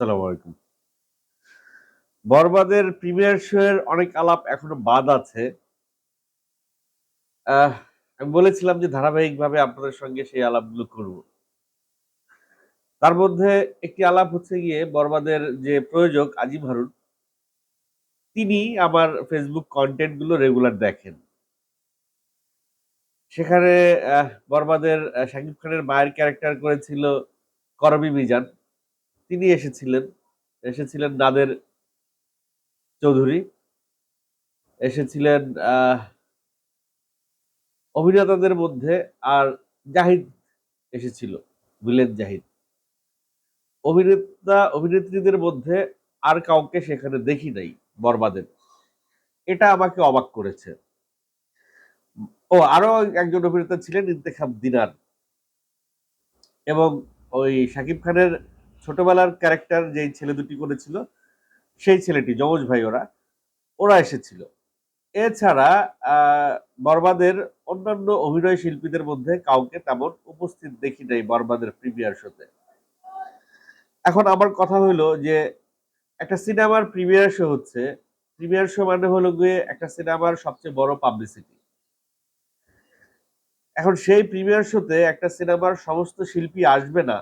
আসসালামু আলাইকুম। বরবাদের প্রিমিয়ার শো এর অনেক আলাপ এখনও বাদ আছে। আমি বলেছিলাম যে ধারাবাহিকভাবে আপনাদের সঙ্গে সেই আলাপগুলো করব। তার মধ্যে একটি আলাপ হচ্ছে গিয়ে বরবাদের যে প্রয়োজক আজিম হারুন, তিনি আমার ফেসবুক কন্টেন্টগুলো রেগুলার দেখেন। সেখানে বরবাদের শাকিব খানের মায়ের ক্যারেক্টার করেছিল করবি মিজান। তিনি এসেছিলেন এসেছিলেন নাদের চৌধুরী, এসেছিলেন অভিনেতাদের মধ্যে আর জাহিদ এসেছিল, ভিলেন জাহিদ। অভিনেতা, অভিনেত্রীদের মধ্যে আর কাউকে সেখানে দেখি নাই, বরবাদের। এটা আমাকে অবাক করেছে। ও আরও একজন অভিনেতা ছিলেন ইন্তেখাব দিনার। এবং ওই শাকিব খানের ছোটবেলার ক্যারেক্টার যেই ছেলে দুটি করেছিল, সেই ছেলেটি, যমজ ভাই ওরা ওরা এসেছিল। এছাড়া বরবাদের অন্যান্য অভিনয় শিল্পীদের মধ্যে কাউকে তেমন উপস্থিত দেখি নাই বরবাদের প্রিমিয়ার শোতে। এখন আমার কথা হলো যে, একটা সিনেমার প্রিমিয়ার শো হচ্ছে, প্রিমিয়ার শো মানে হলো গিয়ে একটা সিনেমার সবচেয়ে বড় পাবলিসিটি এখন সেই প্রিমিয়ার শোতে একটা সিনেমার সমস্ত শিল্পী আসবে না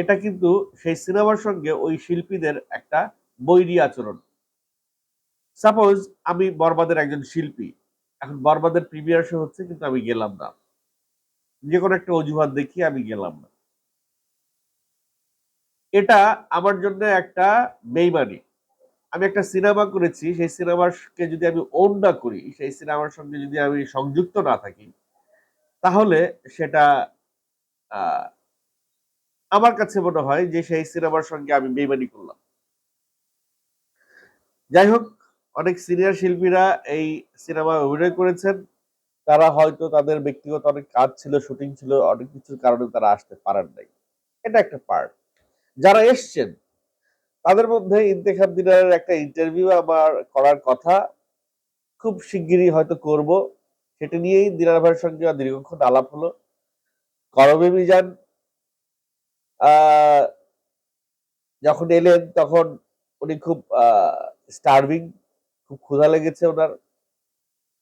এটা কিন্তু সেই সিনেমার সঙ্গে ওই শিল্পীদের একটা বৈরী আচরণ। সাপোজ আমি বরবাদের একজন শিল্পী, এখন বরবাদের প্রিমিয়ার শো হচ্ছে কিন্তু আমি গেলাম না। যে কোনো একটা অজুহাত দেখিয়ে আমি গেলাম না। এটা আমার জন্য একটা বেইমানি। আমি একটা সিনেমা করেছি, সেই সিনেমাকে যদি আমি ওন না করি, সেই সিনেমার সঙ্গে যদি আমি সংযুক্ত না থাকি, তাহলে সেটা আমার কাছে মনে হয় যে সেই সিনেমার সঙ্গে আমি বেইমানি করলাম। যাই হোক, অনেক সিনিয়র শিল্পীরা এই সিনেমায় অভিনয় করেছেন। তারা হয়তো তাদের ব্যক্তিগত অনেক কাজ ছিল, শুটিং ছিল, অনেক কিছুর কারণে তারা আসতে পারেন নাই। এটা একটা পার্ট যারা এসছেন, তাদের মধ্যে ইন্তেখাব দিনারের একটা ইন্টারভিউ আমার করার কথা। খুব শিগগিরই হয়তো করব। সেটা নিয়েই দিনার ভাইয়ের সঙ্গে দীর্ঘক্ষণ আলাপ হলো। করবে মিজান যখন এলেন তখন উনি খুব স্টার্ভিং খুব ক্ষুধা লেগেছে ওনার।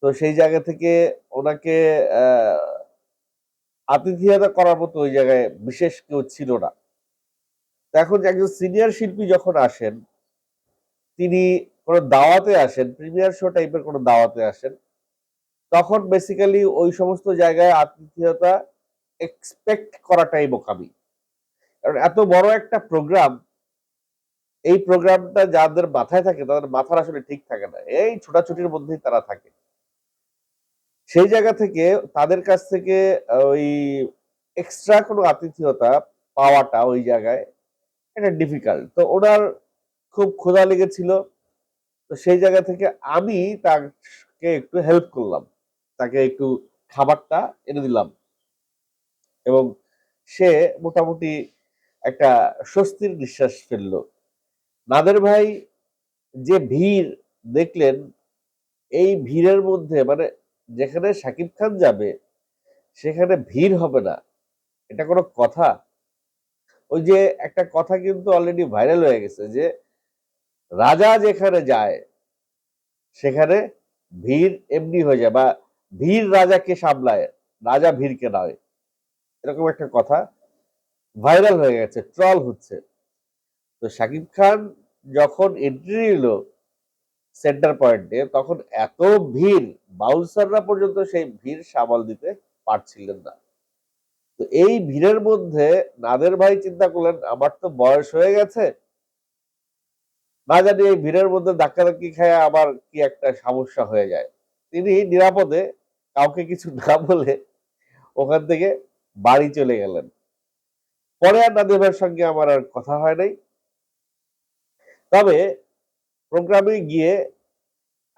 তো সেই জায়গা থেকে ওনাকে আতিথেয়তা করার মতো ওই জায়গায় বিশেষ কেউ ছিল না। এখন একজন সিনিয়র শিল্পী যখন আসেন, তিনি কোনো দাওয়াতে আসেন প্রিমিয়ার শো টাইপের কোনো দাওয়াতে আসেন, তখন বেসিক্যালি ওই সমস্ত জায়গায় আতিথেয়তা এক্সপেক্ট করাটাই বোকামি। এত বড় একটা প্রোগ্রাম এই প্রোগ্রামটা যাদের মাথায় থাকে, তাদের মাথার আসলে ঠিক থাকে না। এই ছোটাছুটির মধ্যেই তারা থাকে। সেই জায়গা থেকে তাদের কাছ থেকে ওই এক্সট্রা কোনো আতিথেয়তা পাওয়াটা ওই জায়গায় এটা ডিফিকাল্ট তো ওনার খুব ক্ষুধা লেগেছিল। তো সেই জায়গা থেকে আমি তাকে একটু হেল্প করলাম। তাকে একটু খাবারটা এনে দিলাম। এবং সে মোটামুটি একটা স্বস্তির নিঃশ্বাস ফেলল। নাদের ভাই যে ভিড় দেখলেন, এই ভিড়ের মধ্যে মানে যেখানে শাকিব খান যাবে, সেখানে ভিড় হবে না। এটা কোনো কথা? ওই যে একটা কথা কিন্তু অলরেডি ভাইরাল হয়ে গেছে যে, রাজা যেখানে যায়, সেখানে ভিড় এমনি হয়ে যায় বা ভিড় রাজাকে সামলায়, রাজা ভিড়কে নয়। এরকম একটা কথা? ভাইরাল হয়ে গেছে ট্রল হচ্ছে। তো শাকিব খান যখন এন্ট্রি নিল সেন্টার পয়েন্টে তখন এত ভিড় বাউন্সাররা পর্যন্ত সেই ভিড় সামাল দিতে পারছিলেন না। তো এই ভিড়ের মধ্যে নাদের ভাই চিন্তা করলেন, আমার তো বয়স হয়ে গেছে। না জানি এই ভিড়ের মধ্যে ধাক্কাধাক্কি খায় আবার কি একটা সমস্যা হয়ে যায়। তিনি নিরাপদে কাউকে কিছু না বলে ওখান থেকে বাড়ি চলে গেলেন। পরে আর ভাইয়ের সঙ্গে আমার আর কথা হয় নাই। তবে প্রোগ্রামে গিয়ে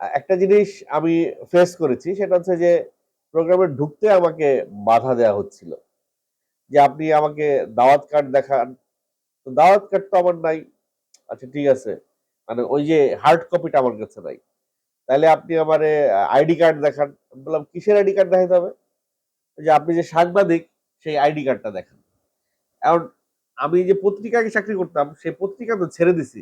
একটা জিনিস আমি ফেস করেছি, সেটা হচ্ছে যে প্রোগ্রামে ঢুকতে আমাকে বাধা দেওয়া হচ্ছিল। যে আপনি আমাকে দাওয়াত কার্ড দেখান। তো দাওয়াত কার্ড তো আমার নাই। আচ্ছা ঠিক আছে। মানে ওই যে হার্ড কপিটা আমার কাছে নাই। তাহলে আপনি আমার আইডি কার্ড দেখান। বললাম, কিসের আইডি কার্ড দেখাতে হবে? যে আপনি যে সাংবাদিক, সেই আইডি কার্ডটা দেখান। এখন আমি যে পত্রিকাকে চাকরি করতাম, সেই পত্রিকা তো ছেড়ে দিছি।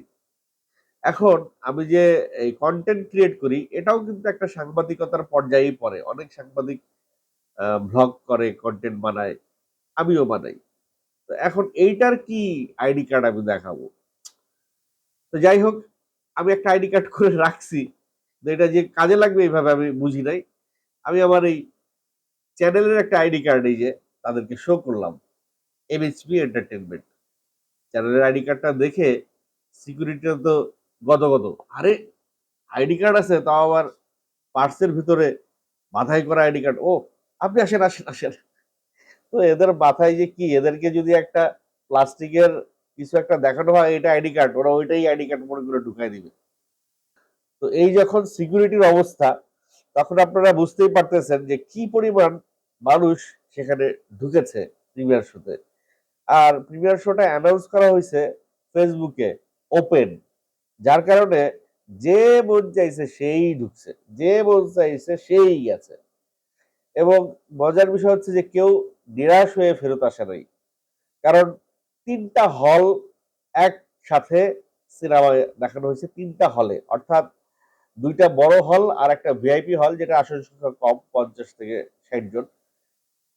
এখন আমি যে এই কন্টেন্ট ক্রিয়েট করি, এটাও কিন্তু একটা সাংবাদিকতার পর্যায়েই পড়ে। অনেক সাংবাদিক ভ্লগ করে কন্টেন্ট বানায়, আমিও বানাই। তো এখন এইটার কি আইডি কার্ড আমি দেখাবো? তো যাই হোক, আমি একটা আইডি কার্ড করে রাখছি। এটা যে কাজে লাগবে এইভাবে আমি বুঝি নাই। আমি আমার এই চ্যানেলের একটা আইডি কার্ড এই যে, তাদেরকে শো করলাম। এমএইচপি এন্টারটেনমেন্ট চ্যানেলের আইডি কার্ডটা দেখে সিকিউরিটিটা তো গদগদ। আরে আইডি কার্ড আছে, তাও আবার পার্সের ভিতরে মাথায় করা আইডি কার্ড ও, আপনি আসেন আসেন আসেন। তো এদের মাথায় যে কি? এদেরকে যদি একটা প্লাস্টিকের কিছু একটা দেখানো হয়, এটা আইডি কার্ড ওরা ওইটাই আইডি কার্ড মনে করে ঢুকাই দিবে। তো এই যখন সিকিউরিটির অবস্থা, তখন আপনারা বুঝতেই পারতেছেন যে কি পরিমাণ মানুষ সেখানে ঢুকেছে প্রিমিয়ার শোতে আর প্রিমিয়ার শোটা অ্যানাউন্স করা হয়েছে ফেসবুকে ওপেন যার কারণে যে মন চাইছে সেই ঢুকছে, যে মন চাইছে সেই গেছে এবং মজার বিষয় হচ্ছে যে কেউ নিরাশ হয়ে ফেরত আসে নাই। কারণ তিনটা হল একসাথে সিনেমা দেখানো হয়েছে, তিনটা হলে অর্থাৎ দুইটা বড় হল আর একটা ভিআইপি হল যেটা আসন সংখ্যা কম, পঞ্চাশ থেকে ষাট জন।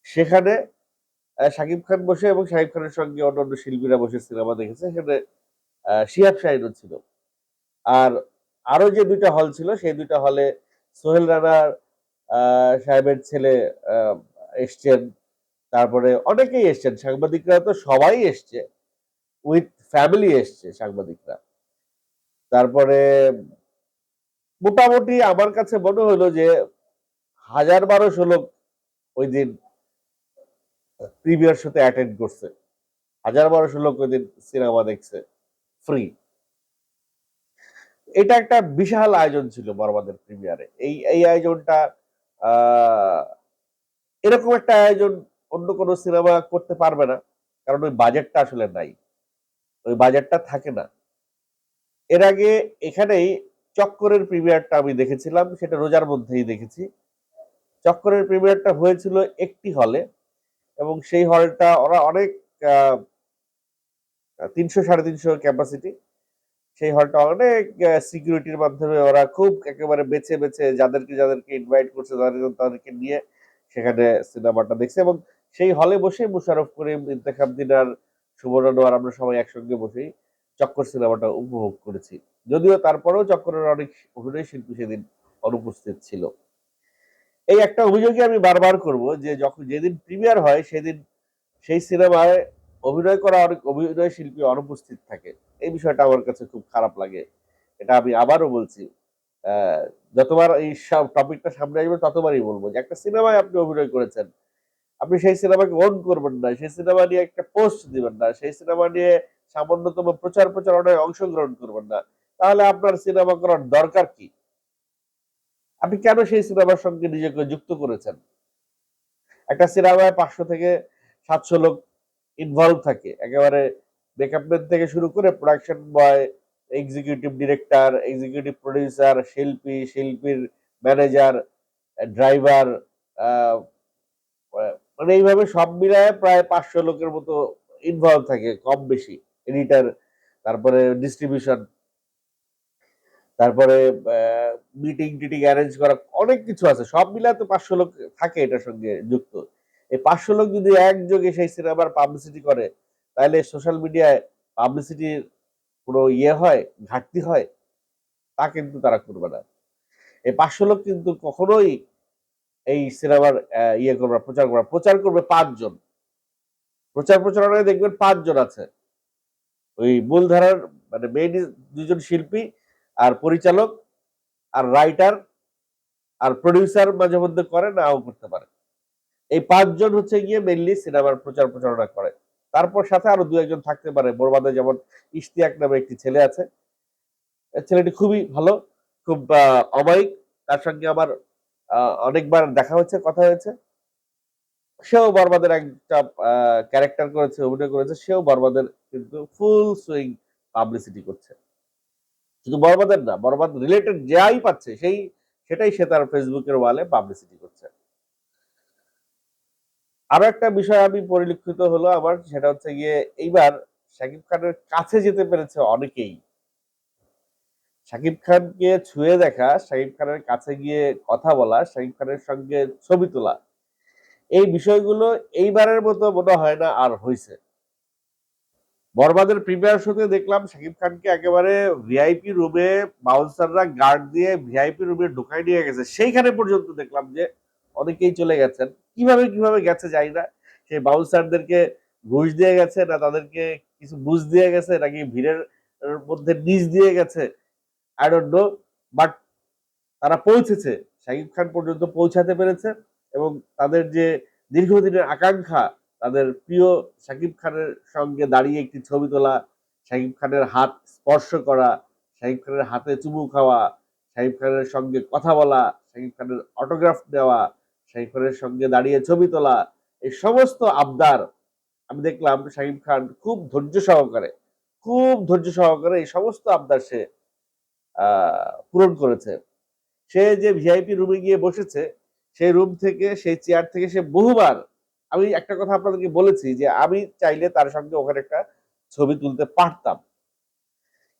সেখানে শাকিব খান বসে এবং শাকিব খানের সঙ্গে অন্যান্য শিল্পীরা বসে সিনেমা দেখেছে, সেখানে শিহাব শাহিনও ছিল। আর আরও যে দুইটা হল ছিল, সেই দুইটা হলে সোহেল রানার সাহেবের ছেলে এসছেন। তারপরে অনেকেই এসছেন, সাংবাদিকরা তো সবাই এসছে। উইথ ফ্যামিলি এসছে সাংবাদিকরা। তারপরে মোটামুটি আমার কাছে মনে হলো যে হাজার বারোশো লোক ওই দিন প্রিমিয়ার শোতে অ্যাটেন্ড করছে। হাজার বারোশো লোক ওই দিন সিনেমা দেখছে ফ্রি এটা একটা বিশাল আয়োজন ছিল বরবাদের প্রিমিয়ারে এই এই আয়োজনটা এরকম একটা আয়োজন অন্য কোনো সিনেমা করতে পারবে না, কারণ ওই বাজেটটা আসলে নাই। ওই বাজেটটা থাকে না। এর আগে এখানেই চক্করের প্রিমিয়ারটা আমি দেখেছিলাম, সেটা রোজার মধ্যেই দেখেছি। চক্করের প্রিমিয়ারটা হয়েছিল একটি হলে এবং সেই হলটা ওরা অনেক তিনশো সাড়ে তিনশো ক্যাপাসিটি সেই হলটা অনেক সিকিউরিটির মাধ্যমে ওরা খুব একেবারে বেছে বেছে যাদেরকে যাদেরকে ইনভাইট করছে, তাদের, তাদেরকে নিয়ে সেখানে সিনেমাটা দেখছে এবং সেই হলে বসে মুশারফ করিম, ইন্তেখাব দিনার সুবর্ণ আমরা সবাই একসঙ্গে বসেই চক্কর সিনেমাটা উপভোগ করেছি। যদিও তারপরেও চক্করের অনেক অভিনয় শিল্পী সেদিন অনুপস্থিত ছিল। এই একটা অভিযোগই আমি বারবার করব যে যখন যেদিন প্রিমিয়ার হয় সেদিন সেই সিনেমায় অভিনয় করা অনেক অভিনয় শিল্পী অনুপস্থিত থাকে। এই বিষয়টা আমার কাছে খুব খারাপ লাগে। এটা আমি আবারও বলছি। যতবার এই সব টপিকটা সামনে আসবে ততবারই বলব যে একটা সিনেমায় আপনি অভিনয় করেছেন, আপনি সেই সিনেমাকে ওন করবেন না, সেই সিনেমা নিয়ে একটা পোস্ট দিবেন না, সেই সিনেমা নিয়ে সামান্যতম প্রচার প্রচারণায় অংশগ্রহণ করবেন না, তাহলে আপনার সিনেমা করার দরকার কি? আপনি কেন সেই সিনেমার সঙ্গে নিজেকে যুক্ত করেছেন? একটা সিনেমায় পাঁচশো থেকে সাতশো লোক ইনভলভ থাকে। একেবারে মেকআপম্যান থেকে শুরু করে production boy executive director executive producer শিল্পী, শিল্পীর ম্যানেজার ড্রাইভার মানে এইভাবে সব মিলায় প্রায় পাঁচশো লোকের মতো ইনভলভ থাকে, কম বেশি। এডিটার তারপরে ডিস্ট্রিবিউশন তারপরে মিটিং টিটিং অ্যারেঞ্জ করা অনেক কিছু আছে। সব মিলায় তো পাঁচশো লোক থাকে এটার সঙ্গে যুক্ত। এই পাঁচশো লোক যদি একযোগে সেই সিনেমার পাবলিসিটি করে, তাহলে সোশ্যাল মিডিয়ায় পাবলিসিটির কোনো ইয়ে হয়, ঘাটতি হয়, তা কিন্তু তারা করবে না। এই পাঁচশো লোক কিন্তু কখনোই এই সিনেমার ইয়ে করবে প্রচার করবে প্রচার করবে পাঁচজন। প্রচার প্রচারণায় দেখবেন পাঁচজন আছে। ওই মূলধারার মানে মেইন দুজন শিল্পী আর পরিচালক, আর রাইটার আর প্রডিউসার মাঝে মধ্যে করে নাও করতে পারে। এই পাঁচজন হচ্ছে গিয়ে মেনলি সিনেমার প্রচার প্রচারণা করে। তারপর সাথে আরও দু একজন থাকতে পারে। বরবাদে যেমন ইশতিয়াক নামে একটি ছেলে আছে। ছেলেটি খুবই ভালো, খুব অমায়িক। তার সঙ্গে আমার অনেকবার দেখা হয়েছে, কথা হয়েছে। সেও বরবাদের একটা ক্যারেক্টার করেছে, অভিনয় করেছে। সেও বরবাদের কিন্তু ফুল সুইং পাবলিসিটি করছে। শুধু বরবাদের না বরবাদ রিলেটেড যাই পাচ্ছে, সেই, সেটাই সে তার ফেসবুকের ওয়ালে পাবলিসিটি করছে। আরও একটা বিষয় আমি পরিলক্ষিত হলো আমার সেটা হচ্ছে গিয়ে এইবার শাকিব খানের কাছে যেতে পেরেছে অনেকেই। শাকিব খানকে ছুঁয়ে দেখা, শাকিব খানের কাছে গিয়ে কথা বলা, শাকিব খানের সঙ্গে ছবি তোলা, এই বিষয়গুলো এইবারের মতো মনে হয় না আর হয়েছে বরবাদের প্রিমিয়ার শোতে দেখলাম শাকিব খানকে একেবারে ভিআইপি রুমে বাউন্সাররা গার্ড দিয়ে ভিআইপি রুমে ঢুকাই নিয়ে গেছে। সেইখানে পর্যন্ত দেখলাম যে অনেকেই চলে গেছেন। কীভাবে কীভাবে গেছে যাই না। সেই বাউন্সারদেরকে ঘুষ দিয়ে গেছে না তাদেরকে কিছু বুঝ দিয়ে গেছে নাকি ভিড়ের মধ্যে নিচ দিয়ে গেছে? আই ডোন্ট নো বাট তারা পৌঁছেছে। শাকিব খান পর্যন্ত পৌঁছাতে পেরেছে এবং তাদের যে দীর্ঘদিনের আকাঙ্ক্ষা তাদের প্রিয় শাকিব খানের সঙ্গে দাঁড়িয়ে একটি ছবি তোলা, শাকিব খানের হাত স্পর্শ করা, শাকিব খানের হাতে চুমু খাওয়া, শাকিব খানের সঙ্গে কথা বলা, শাকিব খানের অটোগ্রাফ নেওয়া শাকিব খানের সঙ্গে দাঁড়িয়ে ছবি তোলা, এই সমস্ত আবদার আমি দেখলাম শাকিব খান খুব ধৈর্য সহকারে, খুব ধৈর্য সহকারে এই সমস্ত আবদার সে পূরণ করেছে। সে যে ভিআইপি রুমে গিয়ে বসেছে, সেই রুম থেকে, সেই চেয়ার থেকে সে বহুবার আমি একটা কথা আপনাদেরকে বলেছি যে আমি চাইলে তার সঙ্গে ওখানে একটা ছবি তুলতে পারতাম।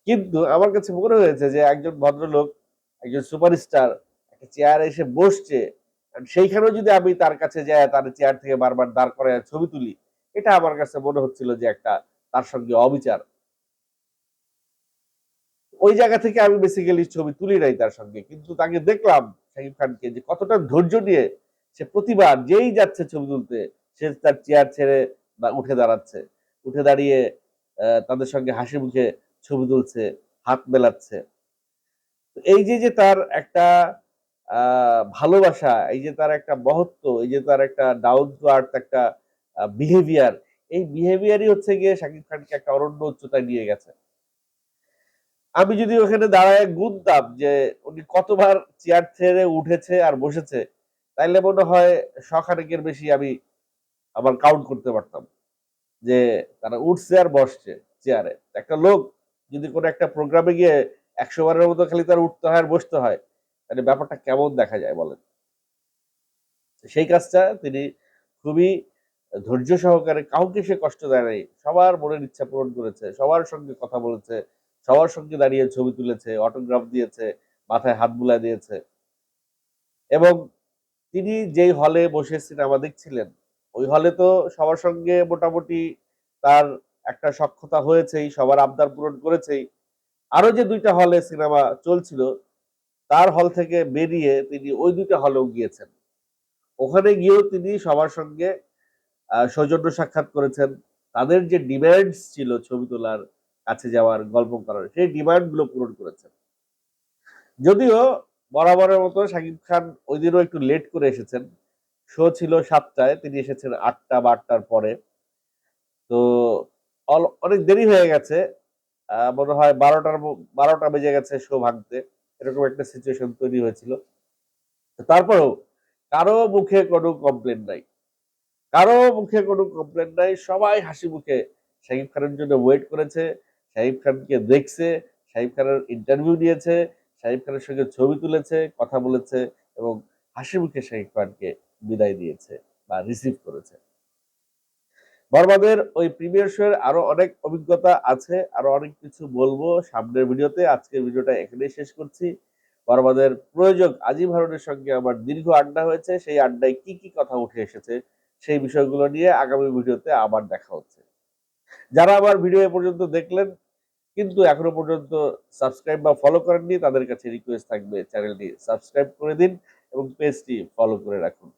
কিন্তু আমার কাছে মনে হয়েছে যে একজন ভদ্রলোক, একজন সুপারস্টার, একটা চেয়ারে এসে বসছে সেইখানেও যদি আমি তার কাছে যাই, তার চেয়ার থেকে বারবার দাঁড় করে ছবি তুলি, এটা আমার কাছে মনে হচ্ছিল যে একটা তার সঙ্গে অবিচার। ওই জায়গা থেকে আমি বেসিক্যালি ছবি তুলি নাই তার সঙ্গে, কিন্তু তাকে দেখলাম শাকিব খানকে যে কতটা ধৈর্য নিয়ে সে প্রতিবার যেই যাচ্ছে ছবি তুলতে সে তার চেয়ার ছেড়ে বা উঠে দাঁড়াচ্ছে। উঠে দাঁড়িয়ে তাদের সঙ্গে হাসি মুখে ছবি তুলছে, হাত মেলাচ্ছে। এই যে যে তার একটা ভালোবাসা, এই যে তার একটা মহত্ব, এই যে তার একটা ডাউন টু আর্থ একটা বিহেভিয়ার এই বিহেভিয়ারই হচ্ছে গিয়ে শাকিব খানকে একটা অরণ্য উচ্চতায় নিয়ে গেছে। আমি যদি ওখানে দাঁড়ায় গুনতাম যে উনি কতবার চেয়ার ছেড়ে উঠেছে আর বসেছে, তাইলে মনে হয় শখানেকের বেশি আমি আবার কাউন্ট করতে পারতাম যে তারা উঠছে আর বসছে চেয়ারে একটা লোক যদি কোনো একটা প্রোগ্রামে গিয়ে একশো বারের মতো খালি তার উঠতে হয় আর বসতে হয়, তাহলে ব্যাপারটা কেমন দেখা যায় বলেন? সেই কাজটা তিনি খুবই ধৈর্য সহকারে, কাউকে সে কষ্ট দেয় নাই, সবার মনের ইচ্ছা পূরণ করেছে, সবার সঙ্গে কথা বলেছে, সবার সঙ্গে দাঁড়িয়ে ছবি তুলেছে অটোগ্রাফ দিয়েছে, মাথায় হাত বুলা দিয়েছে। এবং তিনি যেই হলে বসে সিনেমা দেখছিলেন ওই হলে তো সবার সঙ্গে মোটামুটি তার একটা সক্ষতা হয়েছেই, সবার আবদার পূরণ করেছেই। আরও যে দুইটা হলে সিনেমা চলছিল, তার হল থেকে বেরিয়ে তিনি ওই দুইটা হলেও গিয়েছেন। ওখানে গিয়েও তিনি সবার সঙ্গে সৌজন্য সাক্ষাৎ করেছেন। তাদের যে ডিম্যান্ডস ছিল ছবি তোলার কাছে যাওয়ার, গল্প করার, সেই ডিমান্ডগুলো পূরণ করেছেন। যদিও বরাবরের মতো শাকিব খান ওই দিনও একটু লেট করে এসেছেন। শো ছিল সাতটায়, তিনি এসেছেন আটটা বা আটটার পরে। তো অনেক দেরি হয়ে গেছে মনে হয় বারোটার বারোটা বেজে গেছে শো ভাঙতে। এরকম একটা সিচুয়েশন তৈরি হয়েছিল। তারপরেও কারও মুখে কোনো কমপ্লেন নাই। কারও মুখে কোনো কমপ্লেন নাই, সবাই হাসি মুখে। শাহিব খানের জন্য ওয়েট করেছে শাহিব খানকে দেখছে শাহিব খানের ইন্টারভিউ নিয়েছে শাহিব খানের সঙ্গে ছবি তুলেছে, কথা বলেছে, এবং হাসি মুখে শাহিব খানকে বিদায় দিয়েছে বা রিসিভ করেছে। বরবাদের ওই প্রিমিয়ার শো এর আরও অনেক অভিজ্ঞতা আছে, আরও অনেক কিছু বলব। সামনের ভিডিওতে আজকের ভিডিওটা এখানেই শেষ করছি। বরবাদের প্রয়োজক আজিম হারুনের সঙ্গে আমার দীর্ঘ আড্ডা হয়েছে, সেই আড্ডায় কি কি কথা উঠে এসেছে সেই বিষয়গুলো নিয়ে আগামী ভিডিওতে আবার দেখা হচ্ছে। যারা আমার ভিডিও এ পর্যন্ত দেখলেন, কিন্তু এখনও পর্যন্ত সাবস্ক্রাইব বা ফলো করেননি, তাদের কাছে রিকোয়েস্ট থাকবে চ্যানেলটি সাবস্ক্রাইব করে দিন এবং পেজটি ফলো করে রাখুন।